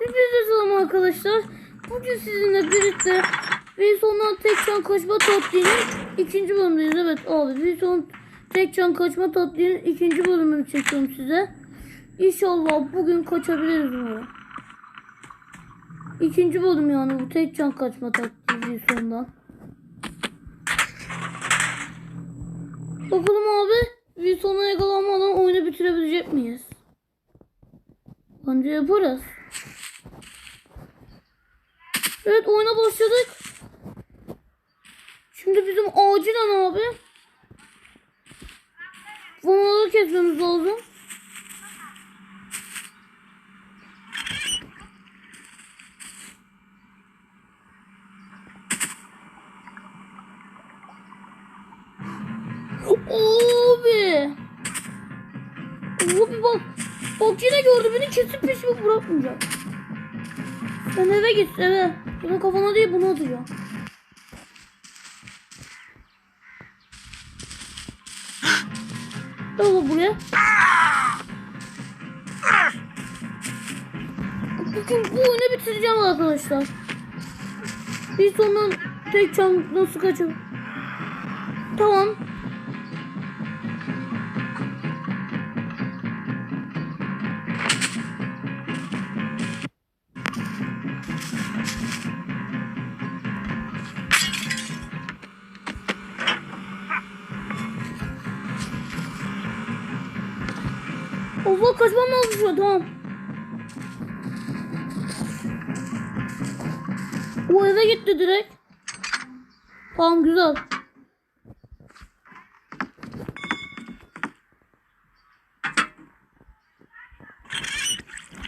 Hepinize selam arkadaşlar. Bugün sizinle birlikte Wilson'dan tek can kaçma tatlinin ikinci bölümündeyiz. Evet abi Wilson tek can kaçma tatlinin ikinci bölümünü çekiyorum size. İnşallah bugün kaçabiliriz bunu. İkinci bölüm yani bu tek can kaçma taktiği Wilson'dan. Bakalım abi Wilson'a yakalanmadan oyunu bitirebilecek miyiz? Bence yaparız. Evet oyuna başladık. Şimdi bizim acilen abi Vanaları kesmemiz lazım. Abi. Abi bak. Bak yine gördü beni kesip peşimi bırakmayacak. Sen eve git eve. Bunun kafana değil bunu atacağım. Gel buraya. Bugün bu oyunu bitireceğim arkadaşlar. Bir sonun tek çam nasıl kaçıyor? Tamam. Tamam. O eve gitti direkt. Tamam güzel.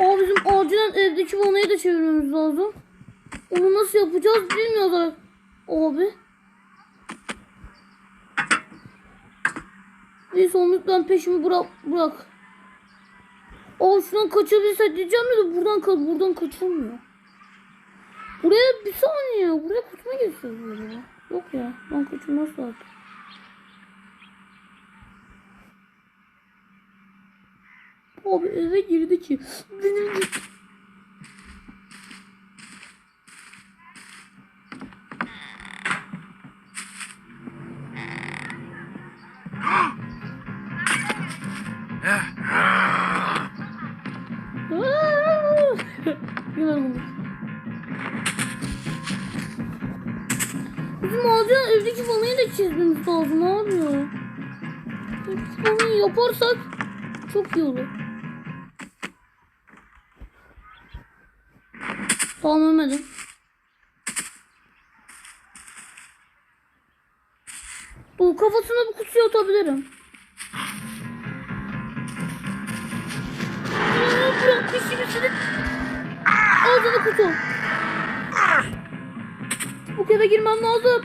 Aa bizim acilen evdeki vanayı da çevirmemiz lazım. Onu nasıl yapacağız bilmiyorlar. Abi. Neyse onu lütfen peşimi bırak. bırak. Aa şuradan kaçabilsek diyeceğim de buradan ka buradan kaçılmıyor. Buraya bir saniye. Buraya kaçma geçeceğiz böyle. ya. Yok ya. Ben kaçılmaz zaten. Abi eve girdi ki. Benim Yine olmuş. Bizim ağacın evdeki vanayı da çizmemiz lazım abi. Evdeki vanayı yaparsak çok iyi olur. Tamam ölmedim. Bu kafasına bir kutuya atabilirim. Bırak peşimizini. Ağzını kutu. Bu eve girmem lazım.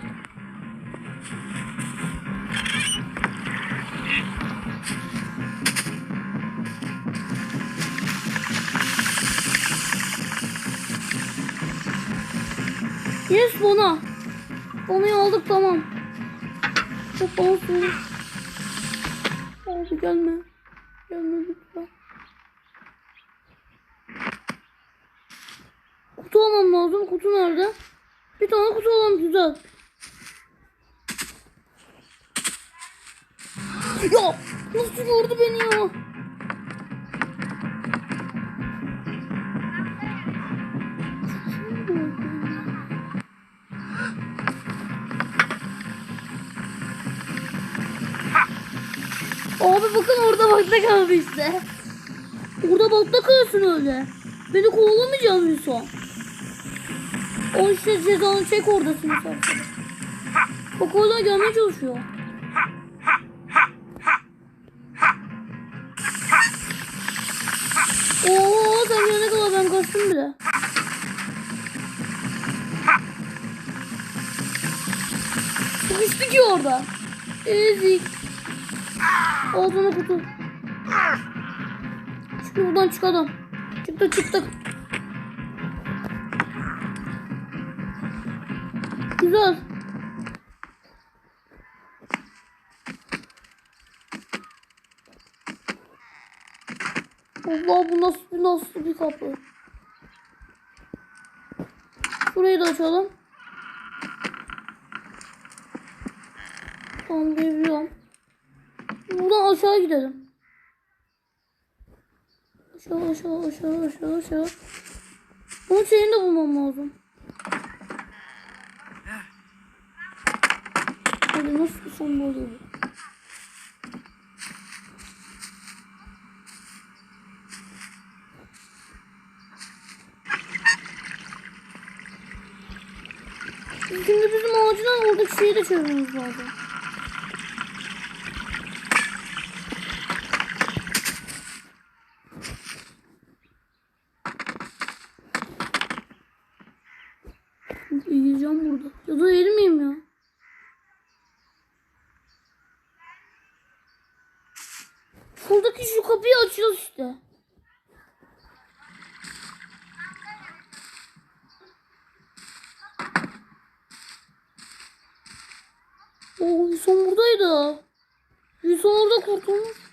Yes bana. Onu aldık tamam. Çok olsun. Abi gelme. Gelme lütfen. Kutu almam lazım. Kutu nerede? Bir tane kutu alalım güzel. Ya nasıl gördü beni ya? Abi bakın orada bakta kaldı işte. Orada bakta kalsın öyle. Beni kovalamayacağım son. O işte cezanı çek oradasın sen. Bak oradan gelmeye çalışıyor. Oo sen gelene kadar ben kaçtım bile. Sıkıştı ki orada. Ezik. Al sana kutu. Şimdi buradan çıkalım. Çıktık çıktık. Güzel. Allah bu nasıl, bu nasıl bir kapı? Burayı da açalım. Tamam geliyorum. Buradan aşağı gidelim. Aşağı aşağı aşağı aşağı aşağı. Bunun şeyini de bulmam lazım. Hadi nasıl son bu? Şimdi bizim ağacından oradaki şeyi de çevirmemiz lazım. Yiyeceğim burada. Ya da yer miyim ya? Şuradaki şu kapıyı açıyoruz işte. Oo Hüsom buradaydı. Hüsom orada kurtulmuş.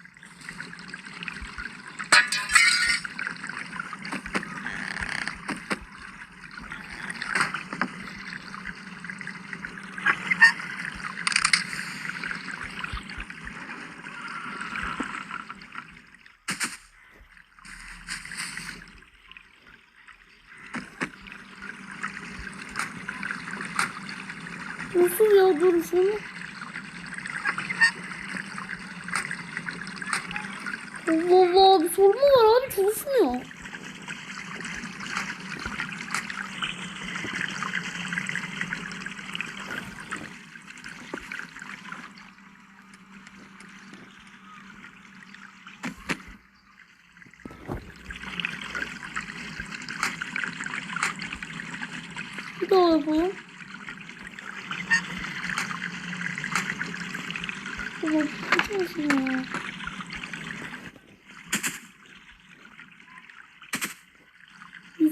Nasıl ya dur şunu. Allah Allah bir sorun mu var abi çalışmıyor. Bir daha yapalım. Ulan gitmesin ya.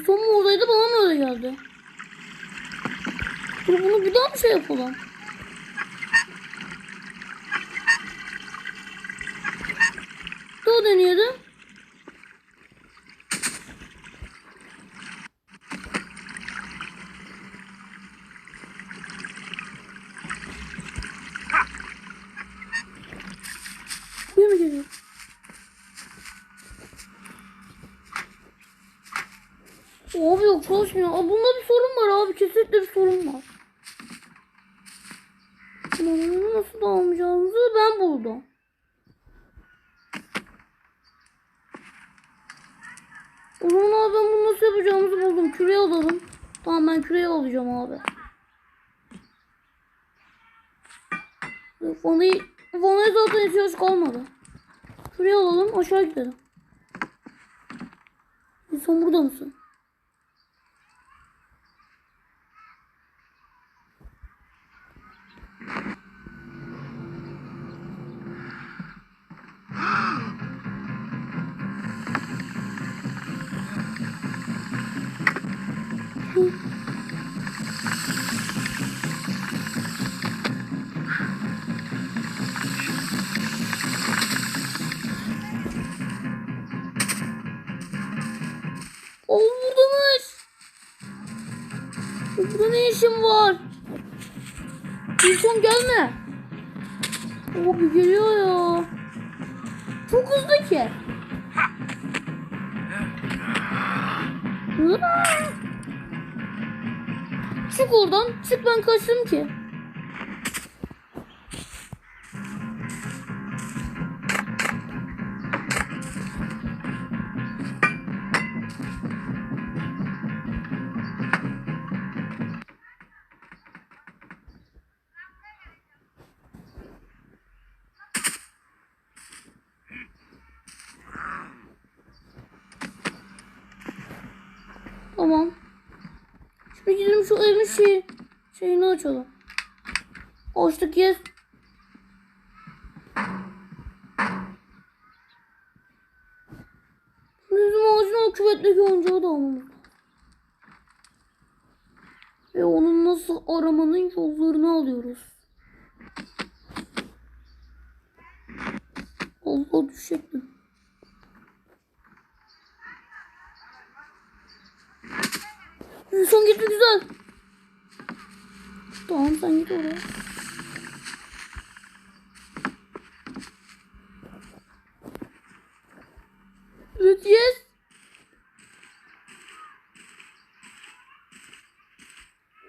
Son mu oradaydı bana mı öyle geldi? Dur bunu bir daha mı şey yapalım? Daha deneyelim. Buraya mı geliyor? Abi çalışmıyor. Aa, bunda bir sorun var abi. Kesinlikle bir sorun var. Bunu nasıl almayacağımızı ben buldum. O abi ben bunu nasıl yapacağımızı buldum. Küreği alalım. Tamam ben küreği alacağım abi. Vanayı, vanayı zaten ihtiyaç kalmadı. Küreği alalım aşağı gidelim. İnsan burada mısın? İşin var? İnsan gelme. Abi geliyor ya. Çok hızlı ki. Çık oradan. Çık ben kaçtım ki. Tamam. Şimdi gidelim şu evin şey, şeyini açalım. Açtık yes. Bizim ağacın o küvetteki oyuncağı da almamız. Ve onun nasıl aramanın yollarını alıyoruz. Allah düşecektim. Son gitti güzel. Tamam sen git oraya. Evet yes.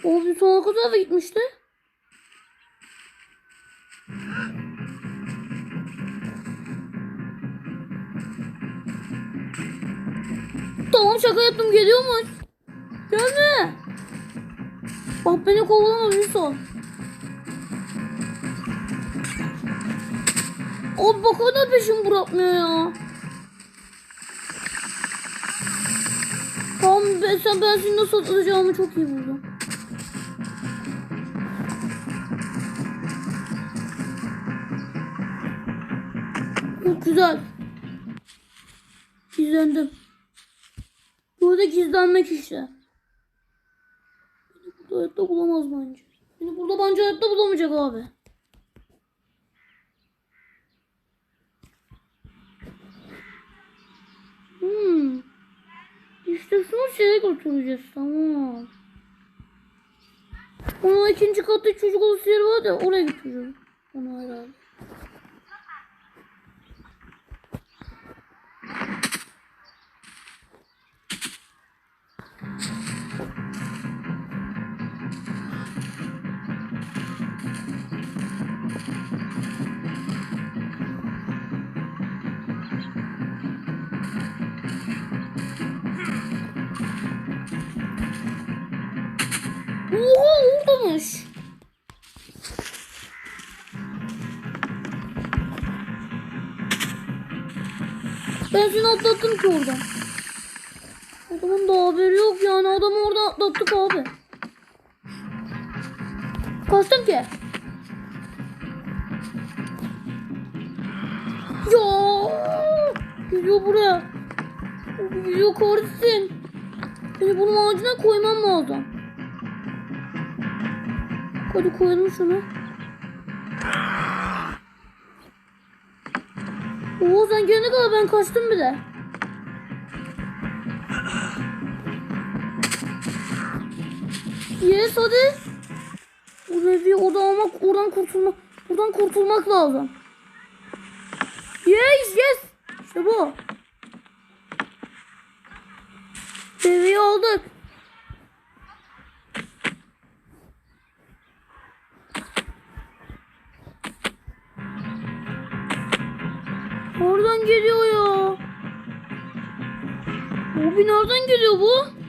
O bir son kadar da gitmişti. Tamam şaka yaptım geliyormuş. Gelme. Bak beni kovalama Wilson. Abi bak hala peşimi bırakmıyor ya. Tamam ben, sen ben seni nasıl atacağımı çok iyi buldum. Çok güzel. Gizlendim. Burada gizlenmek işte. Hayatta bulamaz bence. Beni burada bence hayatta bulamayacak abi. Hmm. İşte şunu şeye götüreceğiz tamam. Onun ikinci katta çocuk odası yeri var ya oraya götüreceğim. Onu herhalde. Oha oradamış. Ben seni atlattım ki oradan. Adamın da haberi yok yani adamı oradan atlattık abi. Kaçtım ki. Ya Gidiyor buraya. Gidiyor kardeşim. Beni bunun ağacına koymam lazım. Hadi koyalım şunu. Oo sen gelene kadar ben kaçtım bile. Yes hadi. Bu revi oda almak oradan kurtulmak buradan kurtulmak lazım. Yes yes. İşte bu. Reviyi aldık. Oradan geliyor ya. Abi nereden geliyor bu?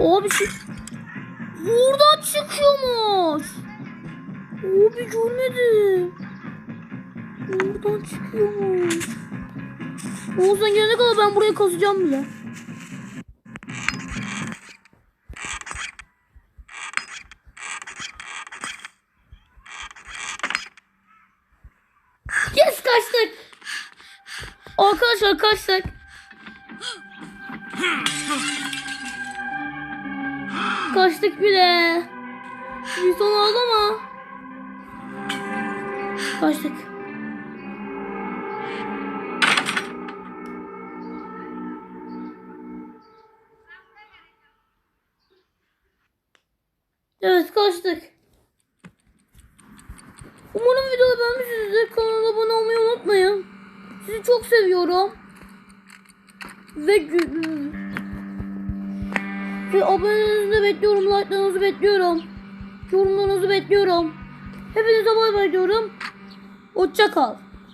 Abi şu... Buradan çıkıyormuş. Abi görmedim. Buradan çıkıyormuş. Oğuzhan gelene kadar ben burayı kazacağım bile. Yes kaçtık. Arkadaşlar kaçtık. Kaçtık bile. Bir son oldu ama. Kaçtık. Evet kaçtık. Umarım videoyu beğenmişsinizdir. Kanala abone olmayı unutmayın. Sizi çok seviyorum. Ve ve abonelerinizi de bekliyorum. Like'larınızı bekliyorum. Yorumlarınızı bekliyorum. Hepinize bay bay diyorum. Hoşça.